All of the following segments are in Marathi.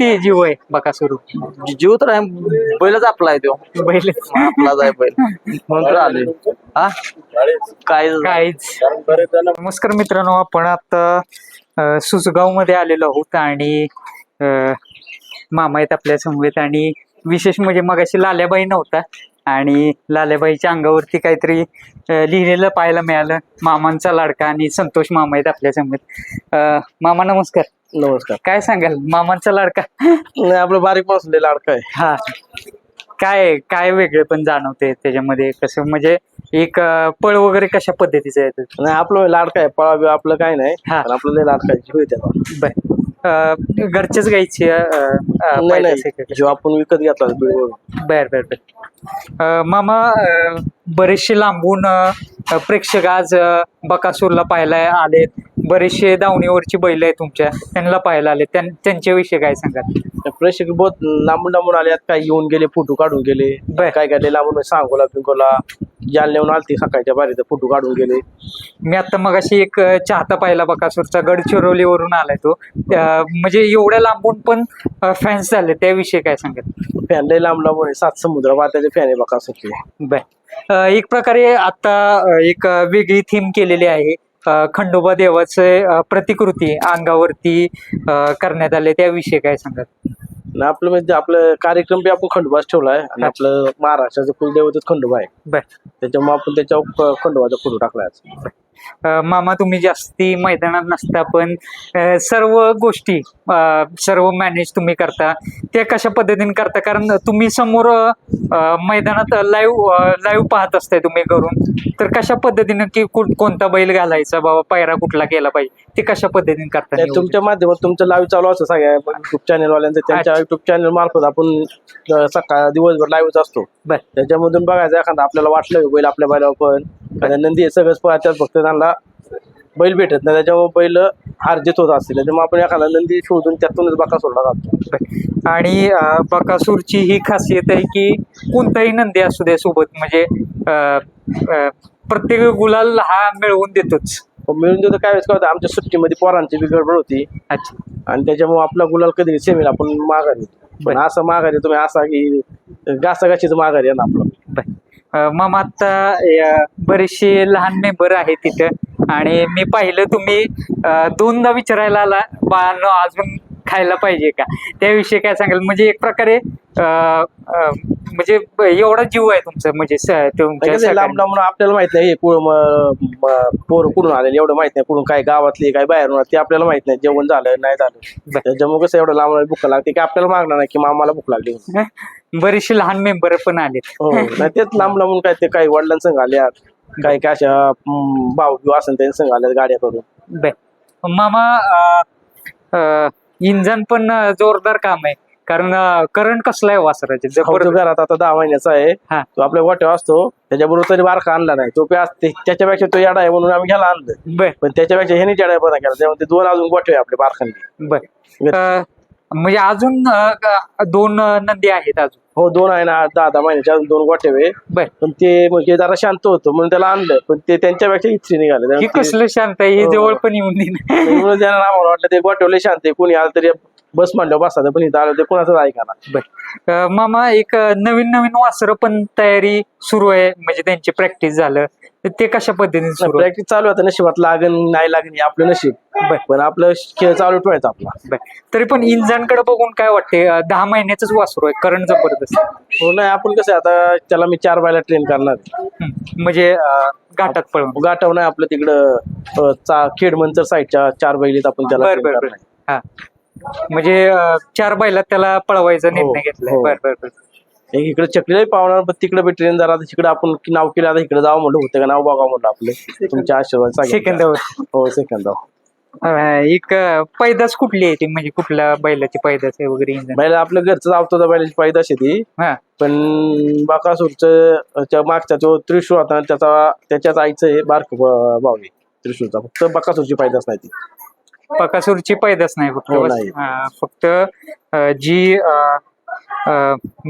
किती जीव आहे? बकासूर जीव तर आहे. बैलच आपला आहे तो. बैल आपलाच आहे बैल. म्हणून तर आले हा काय काहीच. नमस्कार मित्रांनो आपण आता सुसगावमध्ये आलेलो आहोत आणि अ, मामा आहेत आपल्या समवेत आणि विशेष म्हणजे मगाशी लाल्याबाई नव्हता. आणि लाल्याबाईच्या अंगावरती काहीतरी लिहिलेलं पाहायला मिळालं. मामांचा लाडका आणि संतोष मामा आहेत आपल्या समवेत अ, मामा नमस्कार. नमस्कार. काय सांगाल? मामांचा लाडका? नाही आपलं बारीकपासून लाडका आहे. हा. काय काय वेगळे पण जाणवते त्याच्यामध्ये? कसं म्हणजे एक पळ वगैरे कशा पद्धतीचं आहे? आपलं लाडका आहे पळा आपलं काय नाही. हा. आपलं लाडका आहे. बर. गायची नाही नाही. असेल का? जीव आपण विकत घेतला. बर बर बर. मामा बरेचसे लांबून प्रेक्षक आज बकासूरला पाहायला आलेत. बरेचसे दावणीवरची बैल आहेत तुमच्या त्यांना पाहायला आले त्यां- त्यांच्याविषयी काय सांगाल? ते प्रेक्षक बहुत लांबून लांबून आले काय येऊन गेले फोटो काढून गेले. काय काय लांबून सांगोला पिंकोला जालन्याहून आलते सकाळच्या बारीत फोटो काढून गेले. मी आता मगाशी एक अ, चाहता पाहिला बकासूरचा गडचिरोलीवरून आलाय तो. अ, म्हणजे एवढ्या लांबून पण फॅन्स झाले त्याविषयी काय सांगाल? फॅन लय लांब लांबून आहे. सात समुद्र वाट्याचे फॅन आहे बघा सगळे. बर. अ, एक प्रकारे आता अ, एक अ, वेगळी थीम केलेली आहे. अ, खंडोबा देवाचे अ, प्रतिकृती अंगावरती अ, करण्यात आले त्याविषयी काय सांगाल? आणि आपलं म्हणजे आपलं कार्यक्रम बी आपण खंडोबाच ठेवलाय. आणि आपलं महाराष्ट्राचं कुलदैवतच खंडोबा आहे. बर. त्याच्यामुळे आपण त्याच्यावर खंडोबाचा फोटो टाकलाय आज. मामा तुम्ही जास्ती मैदानात नसता पण सर्व गोष्टी सर्व मॅनेज तुम्ही करता. ते कशा पद्धतीने करता? कारण तुम्ही समोर मैदानात लाईव्ह लाईव्ह पाहत असताय तुम्ही करून तर कशा पद्धतीने की कोणता बैल घालायचा? बाबा पायरा कुठला केला पाहिजे? ते कशा पद्धतीने करता? त्या तुमच्या माध्यमात तुमचं लाईव्ह चालू असतं सगळ्या युट्यूब चॅनल वाल्यांचं त्यांच्या. युट्यूब चॅनल मार्फत आपण सकाळ दिवसभर लाईव्हच असतो. त्याच्यामधून बघायचं एखादा आपल्याला वाटलं बैल आपल्या बैलावर पण. नंदी सगळंच पाहतात फक्त त्यांना बैल भेटत नाही. त्याच्यामुळे बैल हारजीत होत असतील. त्याच्यामुळे आपण एखादा नंदी शोधून त्यातूनच बाका सोडला घालतो आणि अ, बकासूरची ही खासियत आहे की कोणताही नंदी असू दे सोबत म्हणजे अ, अ, प्रत्येक गुलाल हा मिळवून देतोच. पण मिळून देतो. काय वेळेस काय होतं आमच्या सुट्टीमध्ये पोरांची बी गडबड होती. अच्छा. आणि त्याच्यामुळे आपला गुलाल कधी सेमीला आपण माघारी येतो. पण असं माघारी तुम्ही असा की गासागाशीच माघारी आहे ना आपलं. बर. अ, मग आता बरेचसे लहान मेंबर आहेत तिथं. आणि मी पाहिलं तुम्ही दोनदा विचारायला आला बाळांनो अजून खायला पाहिजे का? त्याविषयी काय सांगाल? म्हणजे एक प्रकारे म्हणजे एवढा जीव आहे तुमचं म्हणजे लांब आपल्याला माहीत नाही पोरं कुठून आलेले एवढं माहीत नाही कुठून काय गावातली काय बाहेरून आले, ते आपल्याला माहीत नाही जेवण झालं नाही झालं. त्याच्यामुळे कसं एवढं लांब भूक लागते की आपल्याला मागणार नाही की मामाला भूक लागली. बरेचसे लहान मेंबर पण आलेत. हो तेच लांब लांबून काय ते काही वडिलांसंग आल्यात काही काय अशा भाऊ असेल संघ आल्यात गाड्या करून. बर. मामा अ, अ, इंजन पण जोरदार काम आहे. कारण करंट कसला आहे वासराचे? जबरदस्त घरात आता दहा महिन्याचा आहे. हा. तो आपल्या गोट्यावर असतो. त्याच्याबरोबर तरी बारका आणला नाही. तो प्यास ते- त्याच्यापेक्षा तो येडा आहे म्हणून आम्ही घ्यायला आणलं. बर. पण त्याच्यापेक्षा ह्याने बरा केला. त्यामुळे ते दोन अजून गोटे आपले बारखांनी बर. अ, म्हणजे अजून अ, दोन नंदी आहेत अजून. हो दोन आहे ना दहा दहा महिन्याचे अजून दोन बर. पण ते म्हणजे जरा शांत होतं म्हणून त्याला आणलं. पण ते त्यांच्यापेक्षा इच्छी निघाले. हे त्यामुळे ते- कसलं शांत आहे? हे हो. जवळ पण येऊन देईन त्यांना आम्हाला वाटलं ते गोठवले शांत आहे. कोणी आलं तरी बस म्हणलं बसा पण इथं आलं ते कोणाचं ऐका ना बर. अ, मामा एक नवीन नवीन वासरं पण तयारी सुरू आहे म्हणजे त्यांची प्रॅक्टिस झालं. तर ते कशा पद्धतीने सुरू आहे? प्रॅक्टिस चालू आहे आता नशिबात लागन नाही लागन हे आपलं नशीब. बर. पण आपलं खेळ चालू ठेवायचा आपला. बर. तरी पण इंजांकडे बघून काय वाटते अ, दहा महिन्याच वासरू आहे करंट जबरदस्त. हो नाही आपण कसं आहे, आता त्याला मी चार बायला ट्रेन करणार. हं, म्हणजे अ, घाटात पळून. गाठव नाही आपलं तिकडं अं, चा साईडच्या चार बैलीत आपण त्याला बर train बर बर. करणार. हा. म्हणजे अ, चार बैलात त्याला पळवायचा निर्णय हो, घेतलाय. हो. बर बर बर. एक इकडे चकलीलाही पावणार पण तिकडे बी ट्रेन जरा तिकडे आपण की नाव केलं आता इकडे जावं म्हणलं होतं का नाव बघावं म्हणलं आपलं. तुमच्या आशीर्वाद सांगितलं. सेकंदावर. हो सेकंद अ, एक अ, पैदास कुठली आहे ती? म्हणजे कुठल्या बैलाची पैदास आहे वगैरे बैल आपलं घरचं आवतो बैलाची पायदास आहे ती. हा. पण बाकासूरचं मागचा जो त्रिशूळ होता ना, त्याचा त्याच्याच आईचं हे बारक भाऊ आहे त्रिशूळचा. फक्त बाकासूरची पायदास नाही ती. बकासूरची पैदास नाही फक्त हो, फक्त जी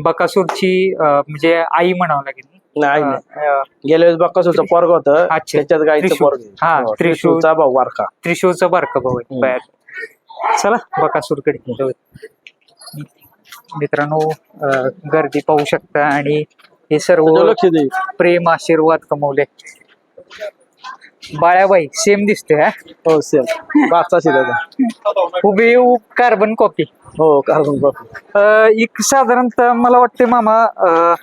बकासूरची म्हणजे आई म्हणावं लागेल. नाही गेल्या वेळेस बाकासूरचा पोरग होता गाईचं त्रिशूळ. पोरग. हा, हो, त्रिशूळ. त्रिशूळचा भाऊ बारका त्रिशूळचा बारका भाऊ आहे. बर. चला बकासूरकडे मित्रांनो गर्दी पाहू शकता आणि हे सर्व प्रेम आशीर्वाद कमवले. बाळ्याबाई सेम दिसते हा? हो सेम पाचचा शिरायचा हुबेहूब कार्बन कॉपी हो कार्बन कॉपी एक साधारणतः मला वाटते मामा अं,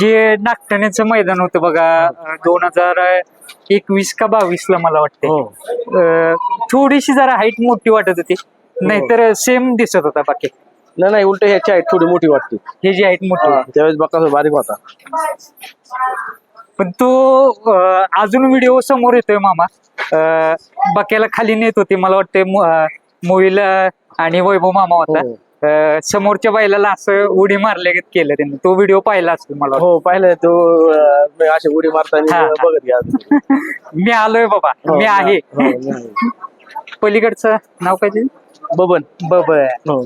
जे नागठाण्याचं मैदान होतं बघा दोन हजार एकवीस का बावीस ला मला वाटते हो. अं, थोडीशी जरा हाईट मोठी वाटत होती. नाहीतर सेम दिसत होता बाकी. नाही नाही उलट ह्याची आहे थोडी मोठी वाटते. हे जी हाईट मोठी. त्यावेळेस बकासूर बारीक होता. पण तो अजून व्हिडिओ समोर येतोय मामा बक्याला खाली नेत होते मला वाटते मोहिला आणि वैभव मामा होता हो. समोरच्या बैलाला असं उडी मारले केलं त्यांनी तो व्हिडिओ पाहिला असेल मला. हो पाहिलंय तो अं, अशी उडी मारताना. बघत घ्या मी आलोय बाबा हो, मी आहे हो, मी आहे. पलीकडचं नाव काय? बबन बब हो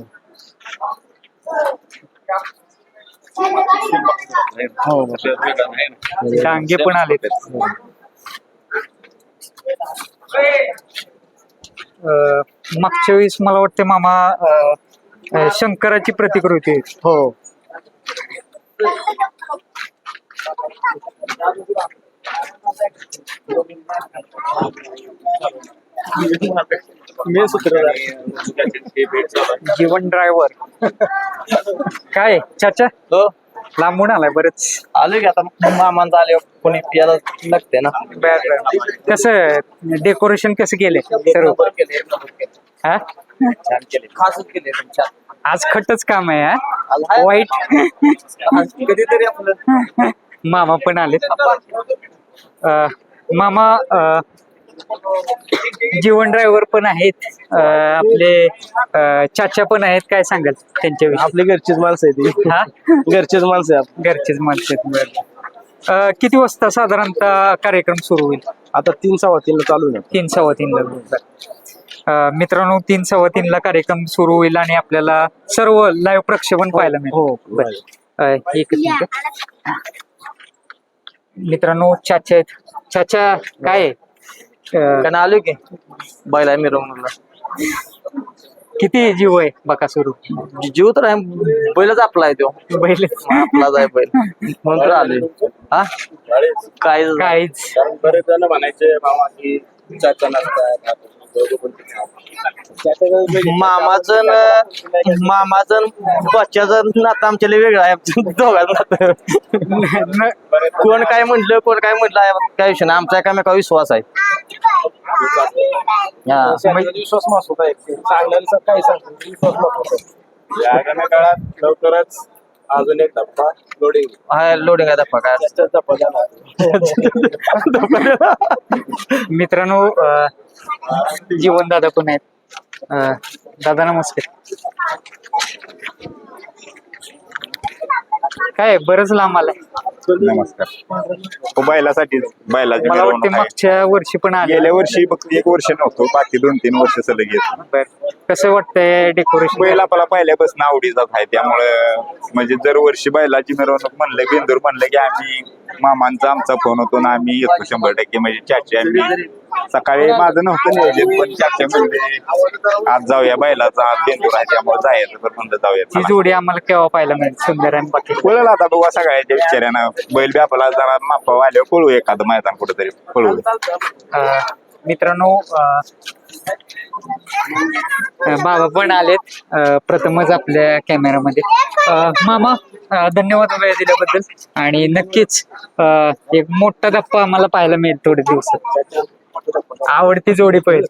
हो डांगे पण आले मागच्या वेळेस मला वाटतं मामा शंकराची प्रतिकृती आहे. हो. जीवन ड्रायव्हर काय चाचा? हो. लांबून आलाय बरंच. आलो की आता मामांचा आले कोणी पियाला लागते ना. कसं डेकोरेशन कसं केले सर्व? हा? छान केले खास केले छान. आज खटच काम आहे हा? आज. वाईट कधीतरी आपलं. मामा पण आले मामा अं, जीवन ड्रायव्हर पण आहेत अं, आपले अं, चाचा पण आहेत काय सांगाल त्यांच्याविषयी? आपली घरचीच माणसं आहे ती हा? घरचीच माणसं आहे आपली. घरचेच माणसं आहेत बरं. अं, किती वाजता साधारणतः कार्यक्रम सुरू होईल? आता तीन सव्वा तीन चालू आहे तीन सव्वा तीनला. अं, मित्रांनो तीन सव्वा तीनला कार्यक्रम सुरू होईल आणि आपल्याला सर्व लाईव्ह प्रक्षेपण पाहायला मिळेल. हो अं, एकच मिनिट. मित्रांनो चाचा आहेत. चाचा काय आहे? अं, कारण आलो की? बैल आहे मिरवणूकला. किती जीव आहे बकासुरू जीव तर आहे बैलच आपला आहे तो. बैल. आपलाच आहे बैल. म्हणून तर आलोय. हा? काय काहीच. बरेच जण म्हणायचे मामा की चाचा नसतात मामाचं न- मामाचं बच्च्याचं नातं आमच्या लय वेगळं आहे. दोघांचं नातं. कोण काय म्हटलं कोण काय म्हटलं आहे काय विषय नाही. आमचा एकामेका विश्वास आहे. हा. विश्वास महत्त्वाचा आहे. चांगल्याला काय सांगतो विश्वास महत्त्वाचा या आगामी काळात लवकरच अजून एक धप्पा लोडिंग हा लोडिंग आहे दप्पा काय धप्पा मित्रांनो अं, जीवन दादा पण आहेत? अं, दादा नमस्कार. काय बरंच लांब आलाय. नमस्कार. हो बैलासाठी बैलाची मला वाटते मिरवणूक आहे. मागच्या वर्षी पण आले. गेल्या वर्षी फक्त एक वर्ष नव्हतो बाकी दोन तीन वर्ष सलग येत. बर. कसं वाटतंय डेकोरेशन बैल आपला पहिल्यापासून आवडीचाच आहे त्यामुळं म्हणजे दरवर्षी बैलाची मिरवणूक म्हणलं बेंदूर म्हणलं की आम्ही मामांचा आमचा फोन होतो ना आम्ही येतो शंभर टक्के. म्हणजे चाची आम्ही सकाळी माझं नव्हतं नियोजित पण चाच्या म्हणजे आज जाऊया बैलाचा आज बेंदूर आहे त्यामुळे जायचं. तर म्हणलं जाऊया ती चला. जोडी आम्हाला केव्हा पाहायला मिळेल? सुंदर आणि बाकी. पळलं आता बघा सगळ्याच्या विचारानं बैल बी आपला जरा मापा आल्यावर पळू एखादं मैदान कुठेतरी पळू. अं, मित्रांनो अं, बाबा पण आलेत. प्रथमच आपल्या कॅमेरामध्ये मामा धन्यवाद वेळ दिल्याबद्दल. आणि नक्कीच अं, एक मोठा धप्पा आम्हाला पाहायला मिळेल थोडे दिवसात. आवडती जोडी पहिली